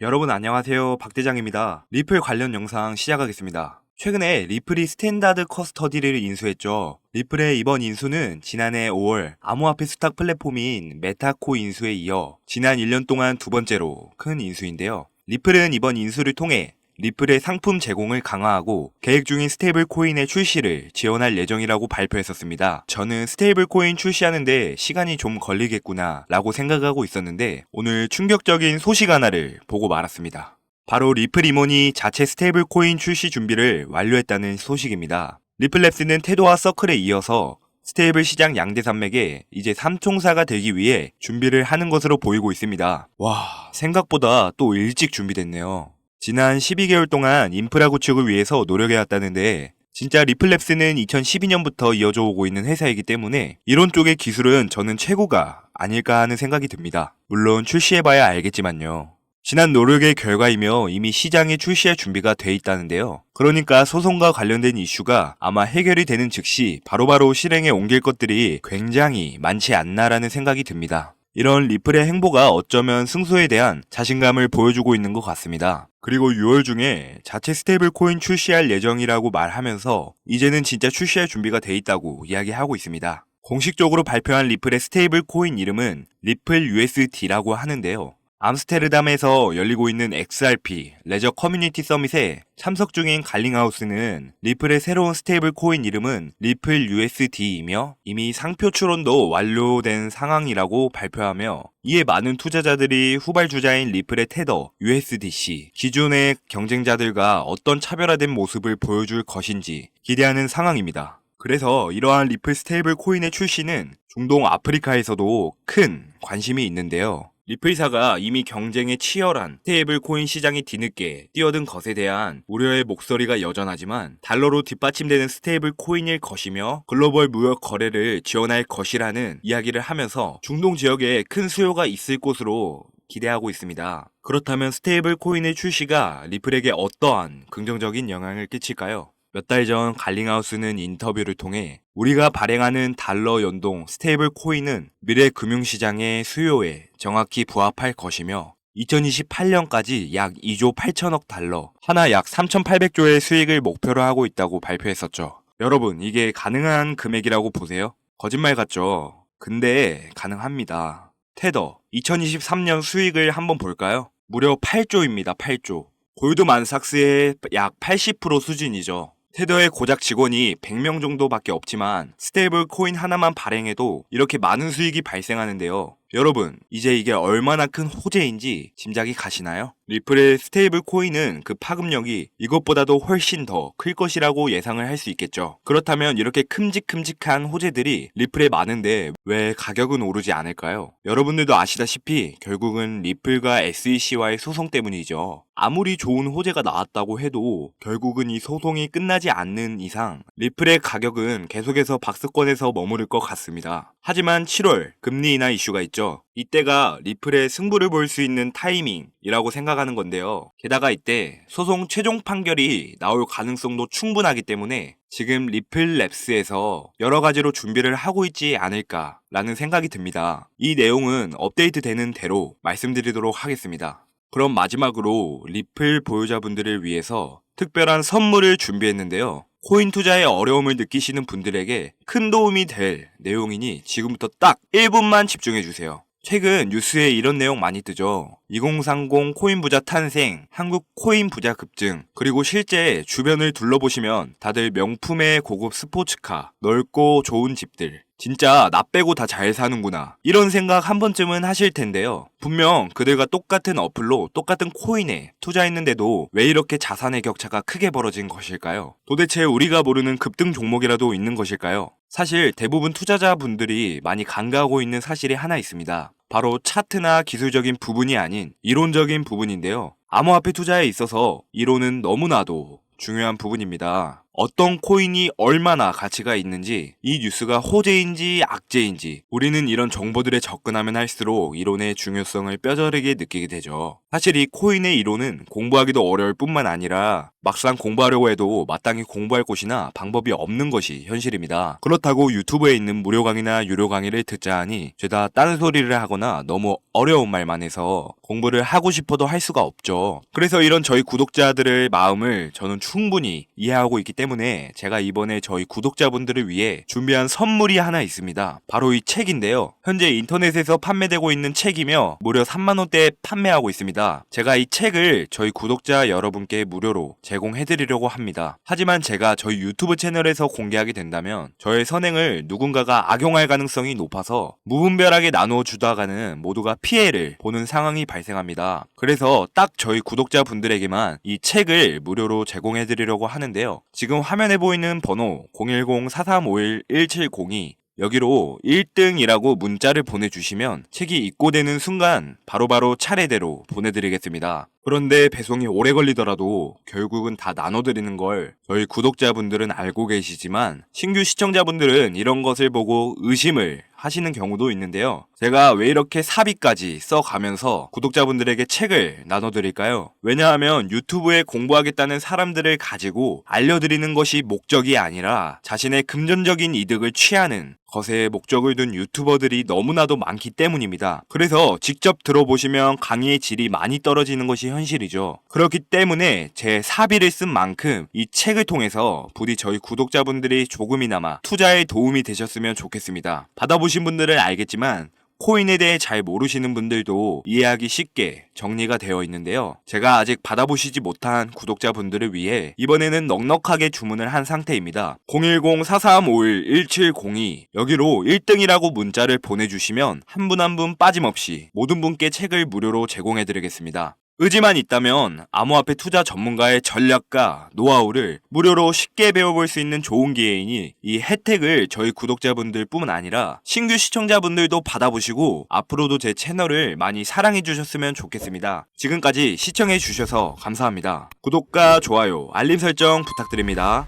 여러분 안녕하세요. 박대장입니다. 리플 관련 영상 시작하겠습니다. 최근에 리플이 스탠다드 커스터디를 인수했죠. 리플의 이번 인수는 지난해 5월 암호화폐 수탁 플랫폼인 메타코 인수에 이어 지난 1년 동안 두 번째로 큰 인수인데요. 리플은 이번 인수를 통해 리플의 상품 제공을 강화하고 계획 중인 스테이블 코인의 출시를 지원할 예정이라고 발표했었습니다. 저는 스테이블 코인 출시하는데 시간이 좀 걸리겠구나 라고 생각하고 있었는데 오늘 충격적인 소식 하나를 보고 말았습니다. 바로 리플 임원이 자체 스테이블 코인 출시 준비를 완료했다는 소식입니다. 리플랩스는 테도와 서클에 이어서 스테이블 시장 양대 산맥에 이제 삼총사가 되기 위해 준비를 하는 것으로 보이고 있습니다. 와, 생각보다 또 일찍 준비됐네요. 지난 12개월 동안 인프라 구축을 위해서 노력해왔다는데 진짜 리플랩스는 2012년부터 이어져 오고 있는 회사이기 때문에 이런 쪽의 기술은 저는 최고가 아닐까 하는 생각이 듭니다. 물론 출시해봐야 알겠지만요. 지난 노력의 결과이며 이미 시장에 출시할 준비가 돼 있다는데요. 그러니까 소송과 관련된 이슈가 아마 해결이 되는 즉시 바로바로 실행에 옮길 것들이 굉장히 많지 않나라는 생각이 듭니다. 이런 리플의 행보가 어쩌면 승소에 대한 자신감을 보여주고 있는 것 같습니다. 그리고 6월 중에 자체 스테이블 코인 출시할 예정이라고 말하면서 이제는 진짜 출시할 준비가 돼 있다고 이야기하고 있습니다. 공식적으로 발표한 리플의 스테이블 코인 이름은 리플 USD라고 하는데요. 암스테르담에서 열리고 있는 XRP 레저 커뮤니티 서밋에 참석 중인 갈링하우스는 리플의 새로운 스테이블 코인 이름은 리플 USD이며 이미 상표 출원도 완료된 상황이라고 발표하며 이에 많은 투자자들이 후발주자인 리플의 테더 USDC 기존의 경쟁자들과 어떤 차별화된 모습을 보여줄 것인지 기대하는 상황입니다. 그래서 이러한 리플 스테이블 코인의 출시는 중동 아프리카에서도 큰 관심이 있는데요. 리플사가 이미 경쟁에 치열한 스테이블 코인 시장이 뒤늦게 뛰어든 것에 대한 우려의 목소리가 여전하지만 달러로 뒷받침되는 스테이블 코인일 것이며 글로벌 무역 거래를 지원할 것이라는 이야기를 하면서 중동 지역에 큰 수요가 있을 곳으로 기대하고 있습니다. 그렇다면 스테이블 코인의 출시가 리플에게 어떠한 긍정적인 영향을 끼칠까요? 몇 달 전 갈링하우스는 인터뷰를 통해 우리가 발행하는 달러 연동 스테이블 코인은 미래 금융시장의 수요에 정확히 부합할 것이며 2028년까지 약 2조 8천억 달러, 하나 약 3,800조의 수익을 목표로 하고 있다고 발표했었죠. 여러분, 이게 가능한 금액이라고 보세요? 거짓말 같죠? 근데 가능합니다. 테더, 2023년 수익을 한번 볼까요? 무려 8조입니다, 8조. 골드만삭스의 약 80% 수준이죠. 테더의 고작 직원이 100명 정도밖에 없지만 스테이블 코인 하나만 발행해도 이렇게 많은 수익이 발생하는데요. 여러분, 이제 이게 얼마나 큰 호재인지 짐작이 가시나요? 리플의 스테이블 코인은 그 파급력이 이것보다도 훨씬 더 클 것이라고 예상을 할 수 있겠죠. 그렇다면 이렇게 큼직큼직한 호재들이 리플에 많은데 왜 가격은 오르지 않을까요? 여러분들도 아시다시피 결국은 리플과 SEC와의 소송 때문이죠. 아무리 좋은 호재가 나왔다고 해도 결국은 이 소송이 끝나지 않는 이상 리플의 가격은 계속해서 박스권에서 머무를 것 같습니다. 하지만 7월 금리 인하 이슈가 있죠. 이때가 리플의 승부를 볼 수 있는 타이밍이라고 생각하는 건데요. 게다가 이때 소송 최종 판결이 나올 가능성도 충분하기 때문에 지금 리플 랩스에서 여러 가지로 준비를 하고 있지 않을까라는 생각이 듭니다. 이 내용은 업데이트 되는 대로 말씀드리도록 하겠습니다. 그럼 마지막으로 리플 보유자분들을 위해서 특별한 선물을 준비했는데요. 코인 투자에 어려움을 느끼시는 분들에게 큰 도움이 될 내용이니 지금부터 딱 1분만 집중해 주세요. 최근 뉴스에 이런 내용 많이 뜨죠. 2030 코인 부자 탄생, 한국 코인 부자 급증, 그리고 실제 주변을 둘러보시면 다들 명품의 고급 스포츠카, 넓고 좋은 집들, 진짜 나 빼고 다 잘 사는구나. 이런 생각 한 번쯤은 하실 텐데요. 분명 그들과 똑같은 어플로 똑같은 코인에 투자했는데도 왜 이렇게 자산의 격차가 크게 벌어진 것일까요? 도대체 우리가 모르는 급등 종목이라도 있는 것일까요? 사실 대부분 투자자분들이 많이 간과하고 있는 사실이 하나 있습니다. 바로 차트나 기술적인 부분이 아닌 이론적인 부분인데요. 암호화폐 투자에 있어서 이론은 너무나도 중요한 부분입니다. 어떤 코인이 얼마나 가치가 있는지 이 뉴스가 호재인지 악재인지 우리는 이런 정보들에 접근하면 할수록 이론의 중요성을 뼈저리게 느끼게 되죠. 사실 이 코인의 이론은 공부하기도 어려울 뿐만 아니라 막상 공부하려고 해도 마땅히 공부할 곳이나 방법이 없는 것이 현실입니다. 그렇다고 유튜브에 있는 무료 강의나 유료 강의를 듣자 하니 죄다 딴소리를 하거나 너무 어려운 말만 해서 공부를 하고 싶어도 할 수가 없죠. 그래서 이런 저희 구독자들의 마음을 저는 충분히 이해하고 있기 때문에 제가 이번에 저희 구독자분들을 위해 준비한 선물이 하나 있습니다. 바로 이 책인데요. 현재 인터넷에서 판매되고 있는 책이며 무려 3만원대에 판매하고 있습니다. 제가 이 책을 저희 구독자 여러분께 무료로 제공해드리려고 합니다. 하지만 제가 저희 유튜브 채널에서 공개하게 된다면 저의 선행을 누군가가 악용할 가능성이 높아서 무분별하게 나누어 주다가는 모두가 피해를 보는 상황이 발생합니다. 그래서 딱 저희 구독자분들에게만 이 책을 무료로 제공해드리려고 하는데요. 지금 화면에 보이는 번호 010-4351-1702 여기로 1등이라고 문자를 보내주시면 책이 입고되는 순간 바로 바로 차례대로 보내드리겠습니다. 그런데 배송이 오래 걸리더라도 결국은 다 나눠드리는 걸 저희 구독자분들은 알고 계시지만 신규 시청자분들은 이런 것을 보고 의심을 하시는 경우도 있는데요. 제가 왜 이렇게 사비까지 써가면서 구독자분들에게 책을 나눠드릴까요? 왜냐하면 유튜브에 공부하겠다는 사람들을 가지고 알려드리는 것이 목적이 아니라 자신의 금전적인 이득을 취하는 것에 목적을 둔 유튜버들이 너무나도 많기 때문입니다. 그래서 직접 들어보시면 강의의 질이 많이 떨어지는 것이 현실이죠. 그렇기 때문에 제 사비를 쓴 만큼 이 책을 통해서 부디 저희 구독자분들이 조금이나마 투자에 도움이 되셨으면 좋겠습니다. 받아보신 분들은 알겠지만 코인에 대해 잘 모르시는 분들도 이해하기 쉽게 정리가 되어 있는데요. 제가 아직 받아보시지 못한 구독자분들을 위해 이번에는 넉넉하게 주문을 한 상태입니다. 010-4351-1702 여기로 1등이라고 문자를 보내주시면 한 분 한분 빠짐없이 모든 분께 책을 무료로 제공해드리겠습니다. 의지만 있다면 암호화폐 투자 전문가의 전략과 노하우를 무료로 쉽게 배워볼 수 있는 좋은 기회이니 이 혜택을 저희 구독자분들 뿐만 아니라 신규 시청자분들도 받아보시고 앞으로도 제 채널을 많이 사랑해 주셨으면 좋겠습니다. 지금까지 시청해 주셔서 감사합니다. 구독과 좋아요, 알림 설정 부탁드립니다.